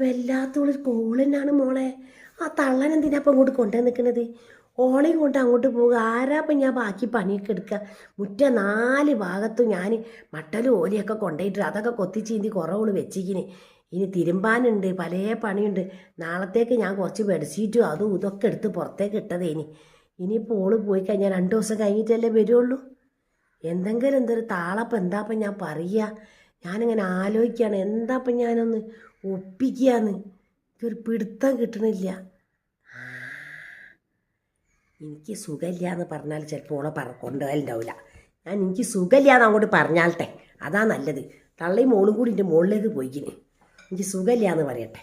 വല്ലാത്തൊരു കോളനാണ് മോളെ. ആ തള്ളൻ എന്തിനാ അപ്പം ഇങ്ങോട്ട് കൊണ്ടു നിൽക്കുന്നത് ഓളയും കൊണ്ട് അങ്ങോട്ട് പോകുക ആരാപ്പം ഞാൻ ബാക്കി പണിയൊക്കെ എടുക്കുക മുറ്റ നാല് ഭാഗത്തും ഞാൻ മട്ടലും ഓലിയൊക്കെ കൊണ്ടുപോയിട്ട് അതൊക്കെ കൊത്തിച്ചീന്തി കുറവുകൾ വെച്ചിക്കിന്. ഇനി തിരുമ്പാനുണ്ട് പല പണിയുണ്ട്. നാളത്തേക്ക് ഞാൻ കുറച്ച് ബെഡ്ഷീറ്റും അതും ഇതൊക്കെ എടുത്ത് പുറത്തേക്ക് ഇട്ടതേ ഇനി ഇനിയിപ്പോൾ ഓൾ പോയി കഴിഞ്ഞാൽ രണ്ട് ദിവസം കഴിഞ്ഞിട്ടല്ലേ വരുള്ളൂ? എന്തെങ്കിലും എന്തൊരു താളപ്പം എന്താപ്പം ഞാൻ പറയുക ഞാനിങ്ങനെ ആലോചിക്കുകയാണ് എന്താപ്പം ഞാനൊന്ന് ഒപ്പിക്കുകയെന്ന് എനിക്കൊരു പിടുത്തം കിട്ടണില്ല. എനിക്ക് സുഖമില്ല എന്ന് പറഞ്ഞാൽ ചിലപ്പോൾ ഓളെ പറ ഞാൻ എനിക്ക് സുഖമില്ല എന്ന് അങ്ങോട്ട് പറഞ്ഞാലട്ടെ അതാ നല്ലത്. തള്ളി മോളും കൂടി എന്റെ മുകളിലേക്ക് പോയിക്കിന്. എനിക്ക് സുഖമില്ല എന്ന് പറയട്ടെ.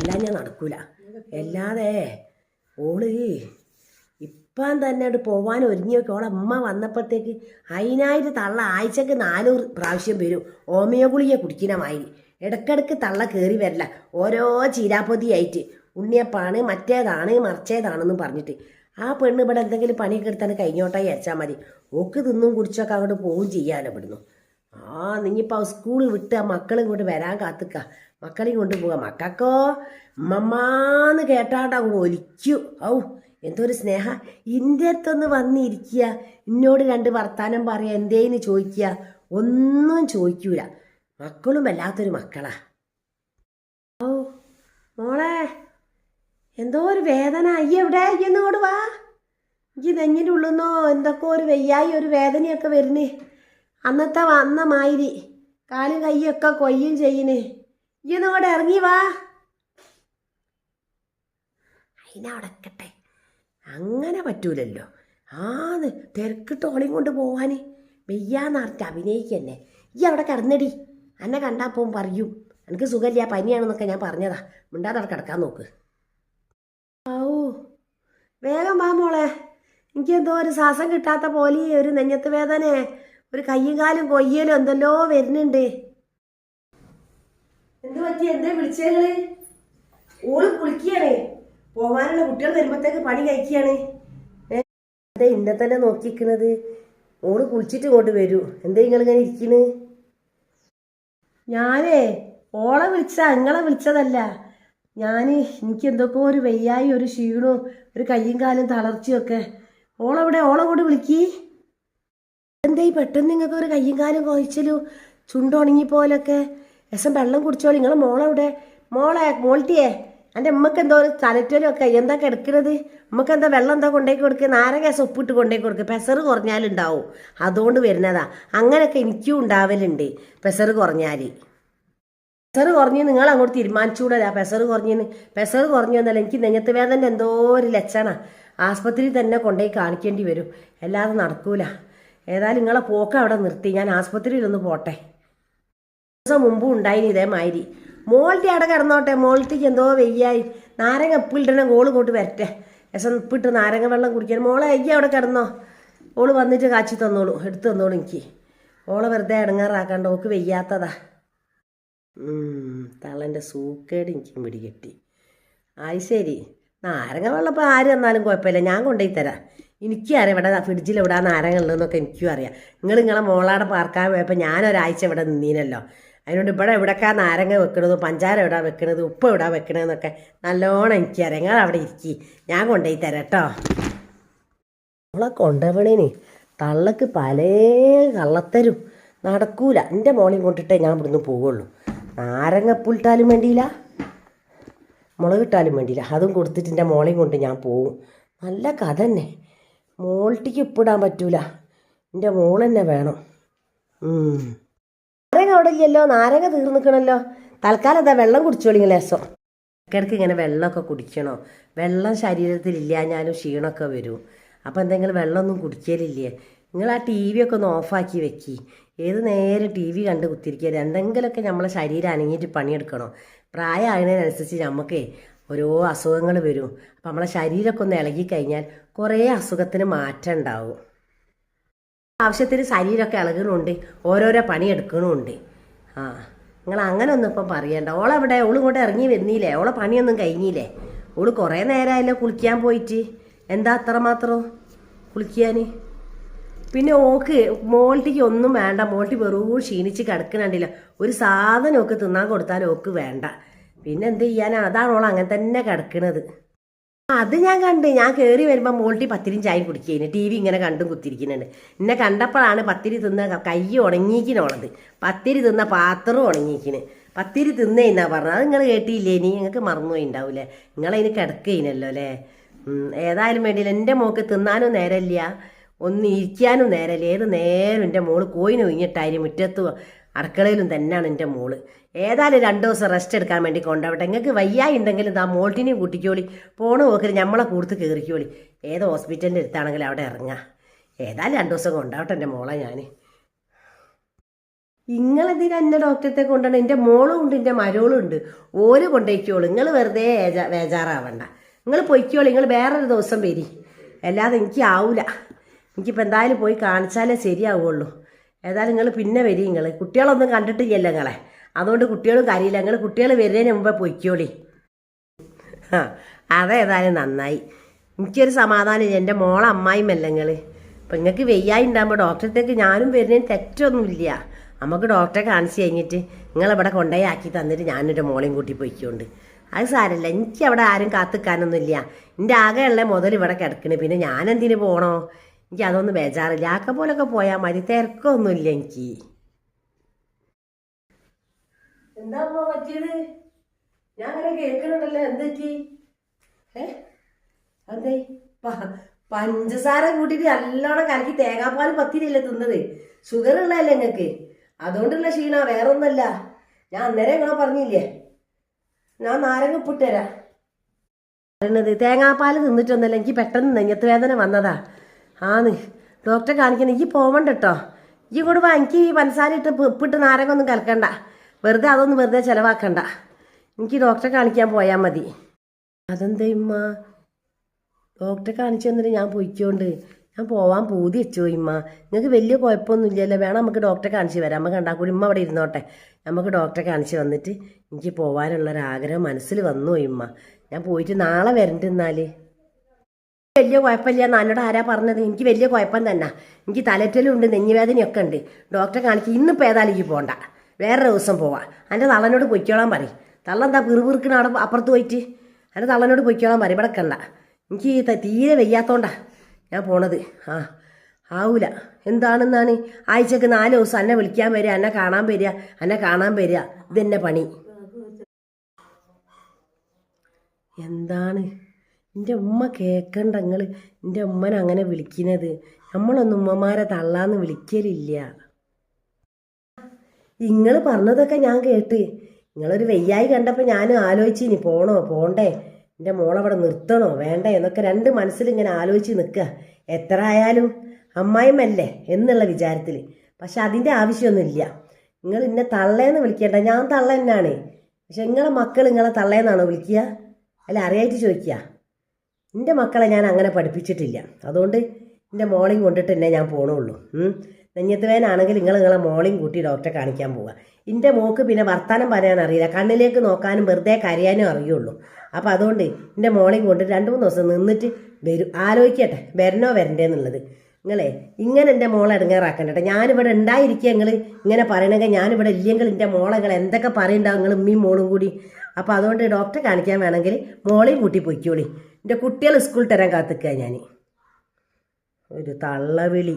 എല്ലാം ഞാൻ നടക്കൂല. അല്ലാതെ ഓൾ ഇപ്പം തന്നെ അവിടെ പോവാൻ ഒരുങ്ങിയൊക്കെ. ഓളെ അമ്മ വന്നപ്പോഴത്തേക്ക് അതിനായിട്ട് തള്ള ആഴ്ചക്ക് നാനൂറ് പ്രാവശ്യം വരും. ഹോമിയോ ഗുളിക കുടിക്കുന്ന മാതിരി. ഇടക്കിടക്ക് തള്ള കയറി വരില്ല. ഓരോ ചീരാപ്പൊതിയായിട്ട്. ഉണ്ണിയപ്പാണ് മറ്റേതാണ് മറിച്ചേതാണെന്ന് പറഞ്ഞിട്ട്. ആ പെണ്ണ് ഇവിടെ എന്തെങ്കിലും പണിയൊക്കെ എടുത്താൽ കഴിഞ്ഞോട്ടായി അയച്ചാൽ മതി. ഓക്ക് തിന്നും കുടിച്ചൊക്കെ അങ്ങോട്ട് പോവും ചെയ്യാനോ ഇവിടുന്ന്. ആ നിങ്ങിപ്പോൾ സ്കൂൾ വിട്ട് ആ മക്കളും ഇങ്ങോട്ട് വരാൻ കാത്തുക്ക. മക്കളെയും കൊണ്ട് പോവാ. മക്കൾക്കോ മമ്മാന്ന് കേട്ടാട്ട് അങ്ങ് ഒലിക്കൂ. ഔ എന്തൊരു സ്നേഹ. ഇന്ത്യത്തൊന്ന് വന്നിരിക്കുക. എന്നോട് രണ്ട് വർത്താനം പറയുക എന്തേന്ന് ചോദിക്കുക? ഒന്നും ചോദിക്കൂല. മക്കളും വല്ലാത്തൊരു മക്കളാ. ഓ മോളെ എന്തോ ഒരു വേദന. അയ്യ എവിടെ? ഇങ്ങോട്ട് വാ. ഈ നെഞ്ഞിന്റെ ഉള്ളുന്നോ എന്തൊക്കെ ഒരു വെയ്യായി ഒരു വേദനയൊക്കെ വരുന്നേ. അന്നത്തെ വന്ന മാതിരി കാലും കൈയൊക്കെ കൊയ്യും ചെയ്യുന്നേ ഇയ്യൊന്നിങ്ങോട്ട് ഇറങ്ങി വാ. അതിനടക്കട്ടെ അങ്ങനെ പറ്റൂലല്ലോ. ആന്ന് തിരക്കിട്ട് ഓളിയും കൊണ്ട് പോവാന്. വെയ്യാന്നറിഞ്ഞിട്ട് അഭിനയിക്കന്നെ. ഈ അവിടെ കിടന്നടി. എന്നെ കണ്ടാപ്പോൾ പറയും. എനിക്ക് സുഖമില്ല പനിയാണെന്നൊക്കെ ഞാൻ പറഞ്ഞതാ. മിണ്ടാതെ കിടക്കാൻ നോക്ക്. ഓ വേഗം വാ മോളെ. എനിക്കെന്തോ ഒരു ശ്വാസം കിട്ടാത്ത പോലെ ഒരു നെഞ്ഞത്ത് വേദന ഒരു കയ്യും കാലും കൊയ്യലും എന്തെല്ലോ വരുന്നുണ്ട്. എന്ത് പറ്റി? എന്തേ വിളിച്ചേകൾ ഓൾ കുളിക്കുകയാണ് പോവാനുള്ള കുട്ടികൾ വരുമ്പോഴത്തേക്ക് പണി കഴിക്കുകയാണ് അതെ ഇന്നെ തന്നെ നോക്കിക്കണത് ഓൾ കുളിച്ചിട്ട് ഇങ്ങോട്ട് വരൂ. എന്തേ നിങ്ങളിങ്ങനെ ഇരിക്കണ്? ഞാനേ ഓളെ വിളിച്ച നിങ്ങളെ വിളിച്ചതല്ല. ഞാൻ എനിക്ക് എന്തൊക്കെ ഒരു വെയ്യായി ഒരു ക്ഷീണവും ഒരു കയ്യും കാലും തളർച്ചയൊക്കെ. ഓളെവിടെ? ഓളെ കൂടെ വിളിക്കി. എന്തേ പെട്ടെന്ന് നിങ്ങൾക്ക് ഒരു കയ്യും കാലും കോഴിച്ചലു ചുണ്ടുണങ്ങി പോലൊക്കെ രസം വെള്ളം കുടിച്ചോളി. നിങ്ങളെ മോളെവിടെ? മോളെ മോൾട്ടിയെ. എന്റെ ഉമ്മക്ക് എന്തോ ഒരു ഒക്കെ എന്താ കിടക്കുന്നത് ഉമ്മക്ക് എന്താ വെള്ളം എന്താ കൊണ്ടേക്ക് കൊടുക്കുക നാരങ്ങ ഉപ്പിട്ട് കൊണ്ടേക്ക് കൊടുക്കുക പെസർ കുറഞ്ഞാലുണ്ടാവും. അതുകൊണ്ട് വരുന്നതാ. അങ്ങനെയൊക്കെ എനിക്കും ഉണ്ടാവലുണ്ട് പെസർ കുറഞ്ഞാൽ പെസർ കുറഞ്ഞ് നിങ്ങൾ അങ്ങോട്ട് തീരുമാനിച്ചുകൂടല്ല പെസർ കുറഞ്ഞെന്ന്. പെസർ കുറഞ്ഞു എന്നല്ല എനിക്ക് നെഞ്ഞത്ത് വേദന എന്തോ ഒരു ലക്ഷണ. ആസ്പത്രിയിൽ തന്നെ കൊണ്ടുപോയി കാണിക്കേണ്ടി വരും. അല്ലാതെ നടക്കൂല. ഏതായാലും നിങ്ങളെ പോക്ക് അവിടെ നിർത്തി. ഞാൻ ആസ്പത്രിയിലൊന്ന് പോട്ടെ. ദിവസം മുമ്പും ഉണ്ടായിന് ഇതേമാതിരി. മോൾട്ടി അവിടെ കിടന്നോട്ടെ. മോൾട്ടിക്ക് എന്തോ വെയ്യായി. നാരങ്ങ ഉപ്പിലിട്ടണ ഗോൾ കൊണ്ട് വരട്ടെ. രസം ഉപ്പിട്ട് നാരങ്ങ വെള്ളം കുടിക്കാൻ. മോളെ അയ്യ അവിടെ കിടന്നോ. ഓൾ വന്നിട്ട് കാച്ചി തന്നോളൂ. എടുത്തു തന്നോളൂ എനിക്ക്. ഓളെ വെറുതെ ഇടങ്ങാറാക്കാണ്ട് ഓക്ക് വെയ്യാത്തതാ. തള്ളന്റെ സൂക്കേട് എനിക്ക് പിടികെട്ടി അത് ശരി. നാരങ്ങ വെള്ളം ഇപ്പോൾ ആര് തന്നാലും കുഴപ്പമില്ല. ഞാൻ കൊണ്ടുപോയി തരാം. എനിക്കും അറിയാം ഇവിടെ ഫ്രിഡ്ജിൽ ഇവിടെ നാരങ്ങ ഉള്ളതെന്നൊക്കെ എനിക്കും അറിയാം. നിങ്ങൾ നിങ്ങളെ മോളാടെ പാർക്കാൻ പോയപ്പോൾ ഞാനൊരാഴ്ച ഇവിടെ നിന്നീനല്ലോ. അതിനോട് ഇവിടെ എവിടെക്കാ നാരങ്ങ വെക്കണത് പഞ്ചാര എവിടാ വെക്കണത് ഉപ്പ് എവിടാ വെക്കണതെന്നൊക്കെ നല്ലോണം എനിക്കറിയാം നിങ്ങൾ അവിടെ ഇരിക്കി. ഞാൻ കൊണ്ടുപോയി തരാം കേട്ടോ. അവളെ കൊണ്ടുപോണേനെ തള്ളക്ക് പല കള്ളത്തരും നടക്കൂല. എന്റെ മോളിൽ കൊണ്ടിട്ടേ ഞാൻ ഇവിടുന്ന് പോവുള്ളൂ. നാരങ്ങപ്പുലിട്ടാലും വേണ്ടിയില്ല മുളകിട്ടാലും വേണ്ടിയില്ല. അതും കൊടുത്തിട്ട് എന്റെ മോളെയും കൊണ്ട് ഞാൻ പോവും. നല്ല കഥ തന്നെ. മോൾട്ടിക്ക് ഉപ്പിടാൻ പറ്റൂല. എന്റെ മോൾ തന്നെ വേണം. നാരങ്ങ അവിടെ ഇല്ലല്ലോ നാരങ്ങ തീർന്നിക്കണല്ലോ തൽക്കാലം എന്താ വെള്ളം കുടിച്ചോളിങ്ങ ലേസം. ഇടയ്ക്കിടയ്ക്ക് ഇങ്ങനെ വെള്ളമൊക്കെ കുടിക്കണോ? വെള്ളം ശരീരത്തിൽ ഇല്ലാഞ്ഞാലും ക്ഷീണമൊക്കെ വരും. അപ്പോൾ എന്തെങ്കിലും വെള്ളമൊന്നും കുടിക്കലില്ലേ? നിങ്ങൾ ആ ടി വി ഒക്കെ ഒന്ന് ഓഫാക്കി വെക്കി. ഏത് നേരെ ടി വി കണ്ട് കുത്തിരിക്കുക എന്തെങ്കിലുമൊക്കെ നമ്മളെ ശരീരം അനങ്ങിയിട്ട് പണിയെടുക്കണം? പ്രായമായതിനനുസരിച്ച് നമുക്ക് ഓരോ അസുഖങ്ങൾ വരും. അപ്പം നമ്മളെ ശരീരമൊക്കെ ഒന്ന് ഇളകി കഴിഞ്ഞാൽ കുറേ അസുഖത്തിന് മാറ്റം ഉണ്ടാവും. ആവശ്യത്തിന് ശരീരമൊക്കെ ഇളകണുണ്ട് ഓരോരോ പണി എടുക്കണുണ്ട്. ആ നിങ്ങൾ അങ്ങനെ ഒന്നും ഇപ്പം പറയണ്ട. ഓളെവിടെ? ഓൾ ഇങ്ങോട്ട് ഇറങ്ങി വരുന്നില്ലേ ഓളെ പണിയൊന്നും കഴിഞ്ഞില്ലേ? ഓൾ കുറേ നേരമായല്ലോ കുളിക്കാൻ പോയിട്ട്. എന്താ അത്ര മാത്രം കുളിക്കാൻ പിന്നെ ഓക്ക് മോൾട്ടിക്ക് ഒന്നും വേണ്ട. മോൾട്ടി വെറും ക്ഷീണിച്ച് കിടക്കണണ്ടില്ല. ഒരു സാധനം ഒക്കെ തിന്നാൻ കൊടുത്താൽ ഓക്ക് വേണ്ട. പിന്നെ എന്ത് ചെയ്യാനാ? അതാണ് ഓൾ അങ്ങനെ തന്നെ കിടക്കണത്. അത് ഞാൻ കണ്ട്. ഞാൻ കയറി വരുമ്പോൾ മോൾട്ടി പത്തിരിയും ചായ കുടിക്കുകയാണ് ടി വി ഇങ്ങനെ കണ്ടും കുത്തിരിക്കുന്നുണ്ട്. എന്നെ കണ്ടപ്പോഴാണ് പത്തിരി തിന്ന കൈ ഉണങ്ങിക്കിനോളത് പത്തിരി തിന്ന പാത്രം ഉണങ്ങിക്കിന് പത്തിരി തിന്നേന്നാ പറഞ്ഞത്. അത് നിങ്ങൾ കേട്ടിയില്ലേ ഇനി നിങ്ങൾക്ക് മറന്നുപോയി ഉണ്ടാവൂലേ? നിങ്ങളതിന് കിടക്കേനല്ലോ അല്ലേ? ഏതായാലും വേണ്ടിയില്ല. എന്റെ മോക്ക് തിന്നാനും നേരമില്ല. ഒന്ന് ഇരിക്കാനും നേരമില്ല. ഏത് നേരം എന്റെ മോൾ കോയിന് ഒഴിഞ്ഞിട്ടായി മുറ്റത്തും അടുക്കളയിലും തന്നെയാണ് എന്റെ മോൾ. ഏതായാലും രണ്ട് ദിവസം റെസ്റ്റ് എടുക്കാൻ വേണ്ടി കൊണ്ടുപോട്ടെ നിങ്ങൾക്ക് വയ്യായി ഉണ്ടെങ്കിലും ആ മോൾട്ടിനെയും കൂട്ടിക്കോളി. പോണ പോക്കിൽ നമ്മളെ കൂടുത്ത് കയറിക്കോളി ഏത് ഹോസ്പിറ്റലിന്റെ അടുത്താണെങ്കിലും അവിടെ ഇറങ്ങാം. ഏതായാലും രണ്ട് ദിവസം കൊണ്ടാവട്ടെ എന്റെ മോളെ ഞാൻ നിങ്ങളെന്തിനാ എന്നെ ഡോക്ടറത്തെ കൊണ്ടാണ് എന്റെ മോളും ഉണ്ട് എന്റെ മരോളും ഉണ്ട്. ഓര് കൊണ്ടുപോയിക്കോളൂ നിങ്ങൾ വെറുതെ വേജാറാവണ്ട നിങ്ങൾ പൊയ്ക്കോളൂ. നിങ്ങൾ വേറൊരു ദിവസം വരി. അല്ലാതെ എനിക്ക് ആവൂല. എനിക്കിപ്പോൾ എന്തായാലും പോയി കാണിച്ചാലേ ശരിയാവുള്ളൂ. ഏതായാലും നിങ്ങൾ പിന്നെ വരി നിങ്ങൾ കുട്ടികളൊന്നും കണ്ടിട്ടില്ലല്ലോ നിങ്ങളെ അതുകൊണ്ട് കുട്ടികളും കാര്യമില്ല. നിങ്ങൾ കുട്ടികൾ വരുന്നതിന് മുമ്പേ പൊയ്ക്കോളി. ആ അതേതായാലും നന്നായി. എനിക്കൊരു സമാധാനം എന്റെ മോളെ അമ്മായിമല്ല നിങ്ങൾ ഇപ്പം നിങ്ങൾക്ക് വെയ്യായി ഉണ്ടാകുമ്പോൾ ഡോക്ടറത്തേക്ക് ഞാനും വരുന്നതിന് തെറ്റൊന്നുമില്ല. നമുക്ക് ഡോക്ടറെ കാണിച്ച് കഴിഞ്ഞിട്ട് നിങ്ങളിവിടെ കൊണ്ടുപോയി ആക്കി തന്നിട്ട് ഞാനൊരു മോളെയും കൂട്ടി പൊയ്ക്കൊണ്ട്. അത് സാരമില്ല എനിക്ക് അവിടെ ആരും കാത്തിക്കാനൊന്നുമില്ല എന്റെ ആകെയുള്ള മുതൽ ഇവിടെ കിടക്കണേ. പിന്നെ ഞാനെന്തിനു പോകണോ എനിക്ക് അതൊന്നും ബേജാറില്ല. ആക്ക പോലൊക്കെ പോയാൽ മതി. തിരക്കൊന്നുമില്ല എനിക്ക്. എന്താ പറ്റിയത്? ഞാൻ അങ്ങനെ കേൾക്കണുണ്ടല്ലോ എന്തെറ്റി അതെ പഞ്ചസാര കൂട്ടിയിട്ട് നല്ലോണം കലക്കി തേങ്ങാപ്പാൽ പത്തിരിയല്ലേ തിന്നത്. ഷുഗർ ഉള്ളതല്ലേ നിങ്ങൾക്ക്? അതുകൊണ്ടുള്ള ക്ഷീണ വേറെ ഒന്നല്ല ഞാൻ അന്നേരം ഇങ്ങനെ പറഞ്ഞില്ലേ? ഞാൻ നാരങ്ങ ഉപ്പിട്ട് തരാം. പറയണത് തേങ്ങാപ്പാൽ തിന്നിട്ടൊന്നല്ല എനിക്ക് പെട്ടെന്ന് നെഞ്ഞത്ത് വേദന വന്നതാ. ആന്ന്. ഡോക്ടറെ കാണിക്കണം ഈ പോവണ്ട കേട്ടോ ഈ കൂടെ എനിക്ക് ഈ പഞ്ചസാര ഇട്ട് ഉപ്പിട്ട് നാരങ്ങ ഒന്നും കലക്കണ്ട. വെറുതെ അതൊന്നും വെറുതെ ചിലവാക്കണ്ട. എനിക്ക് ഡോക്ടറെ കാണിക്കാൻ പോയാൽ മതി. അതെന്താ ഇമ്മ ഡോക്ടറെ കാണിച്ചു തന്നിട്ട് ഞാൻ പൊയ്ക്കോണ്ട്. ഞാൻ പോവാൻ പൂതി വെച്ചോ ഇമ്മ നിങ്ങൾക്ക് വലിയ കുഴപ്പമൊന്നുമില്ലല്ലോ. വേണം നമുക്ക് ഡോക്ടറെ കാണിച്ച് വരാം. നമുക്ക് കണ്ടാൽ കൂടി ഇമ്മ അവിടെ ഇരുന്നോട്ടെ. നമുക്ക് ഡോക്ടറെ കാണിച്ച് വന്നിട്ട് എനിക്ക് പോകാനുള്ളൊരാഗ്രഹം മനസ്സിൽ വന്നു ഇമ്മ ഞാൻ പോയിട്ട് നാളെ വരണ്ട് എന്നാൽ വലിയ കുഴപ്പമില്ല എന്നോട് ആരാ പറഞ്ഞത്? എനിക്ക് വലിയ കുഴപ്പം തന്നെ. എനിക്ക് തലറ്റലുണ്ട് നെഞ്ഞുവേദനയൊക്കെ ഉണ്ട്. ഡോക്ടറെ കാണിച്ച് ഇന്നിപ്പോൾ ഏതായാലും എനിക്ക് പോകണ്ട വേറെ ദിവസം പോവാം. എന്റെ തള്ളനോട് പൊയ്ക്കോളാൻ പറയും. തള്ള എന്താ പിറുപിറുക്കണ അവിടെ അപ്പുറത്ത് പോയിട്ട്? എന്റെ തള്ളനോട് പൊയ്ക്കോളാൻ പറയും. ഇവിടെ കണ്ട. എനിക്ക് തീരെ വയ്യാത്തോണ്ടാ ഞാൻ പോണത്. ആ ആവൂല. എന്താണെന്നാണ്? ആഴ്ചക്ക് നാല് ദിവസം എന്നെ വിളിക്കാൻ വരിക എന്നെ കാണാൻ വരിക എന്നെ കാണാൻ വരിക. ഇതെന്നെ പണി. എന്താണ്? എന്റെ ഉമ്മ കേൾക്കണ്ട നിങ്ങൾ എന്റെ ഉമ്മനെ അങ്ങനെ വിളിക്കുന്നത് നമ്മളൊന്നും ഉമ്മമാരെ തള്ളാന്ന് വിളിക്കലില്ല. നിങ്ങൾ പറഞ്ഞതൊക്കെ ഞാൻ കേട്ട്. നിങ്ങളൊരു വെയ്യായി കണ്ടപ്പോൾ ഞാൻ ആലോചിച്ച് ഇനി പോണോ? പോണ്ടേ. എന്റെ മോളവിടെ നിർത്തണോ? വേണ്ടേ? എന്നൊക്കെ രണ്ട് മനസ്സിൽ ഇങ്ങനെ ആലോചിച്ച് നിൽക്കുക എത്ര ആയാലും? അമ്മായിമല്ലേ എന്നുള്ള വിചാരത്തിൽ പക്ഷെ അതിന്റെ ആവശ്യമൊന്നുമില്ല. നിങ്ങൾ എന്നെ തള്ളേന്ന് വിളിക്കേണ്ട. ഞാൻ തള്ള തന്നെയാണ് പക്ഷെ നിങ്ങളെ മക്കൾ നിങ്ങളെ തള്ളേന്നാണോ വിളിക്കുക അല്ല അറിയായിട്ട് ചോദിക്കുക എന്റെ മക്കളെ ഞാൻ അങ്ങനെ പഠിപ്പിച്ചിട്ടില്ല. അതുകൊണ്ട് എന്റെ മോളെയും കൊണ്ടിട്ട് തന്നെ ഞാൻ പോണുള്ളൂ. ഉം. നെഞ്ഞത്ത് വേനാണെങ്കിൽ നിങ്ങൾ നിങ്ങളെ മോളെയും കൂട്ടി ഡോക്ടറെ കാണിക്കാൻ പോവുക എന്റെ മോക്ക് പിന്നെ വർത്താനം പറയാൻ അറിയില്ല കണ്ണിലേക്ക് നോക്കാനും വെറുതെ കരയാനും അറിയുള്ളൂ. അപ്പോൾ അതുകൊണ്ട് എന്റെ മോളെയും കൊണ്ട് രണ്ട് മൂന്ന് ദിവസം നിന്നിട്ട് വരും. ആലോചിക്കട്ടെ വരണോ വരണ്ടേ എന്നുള്ളത്. നിങ്ങളെ ഇങ്ങനെ എന്റെ മോളെ ഇടങ്ങേറാക്കണ്ടട്ടെ ഞാനിവിടെ ഉണ്ടായിരിക്കുക നിങ്ങൾ ഇങ്ങനെ പറയണമെങ്കിൽ ഞാനിവിടെ ഇല്ലെങ്കിൽ എന്റെ മോളെ നിങ്ങൾ എന്തൊക്കെ പറയണ്ടാവും നിങ്ങൾ ഉമ്മയും മോളും കൂടി. അപ്പോൾ അതുകൊണ്ട് ഡോക്ടറെ കാണിക്കാൻ വേണമെങ്കിൽ മോളെയും കൂട്ടി പൊയ്ക്കോളി. എന്റെ കുട്ടികൾ സ്കൂളിൽ തരാൻ കാത്തിക്കുക ഞാൻ ഒരു തള്ളവിളി.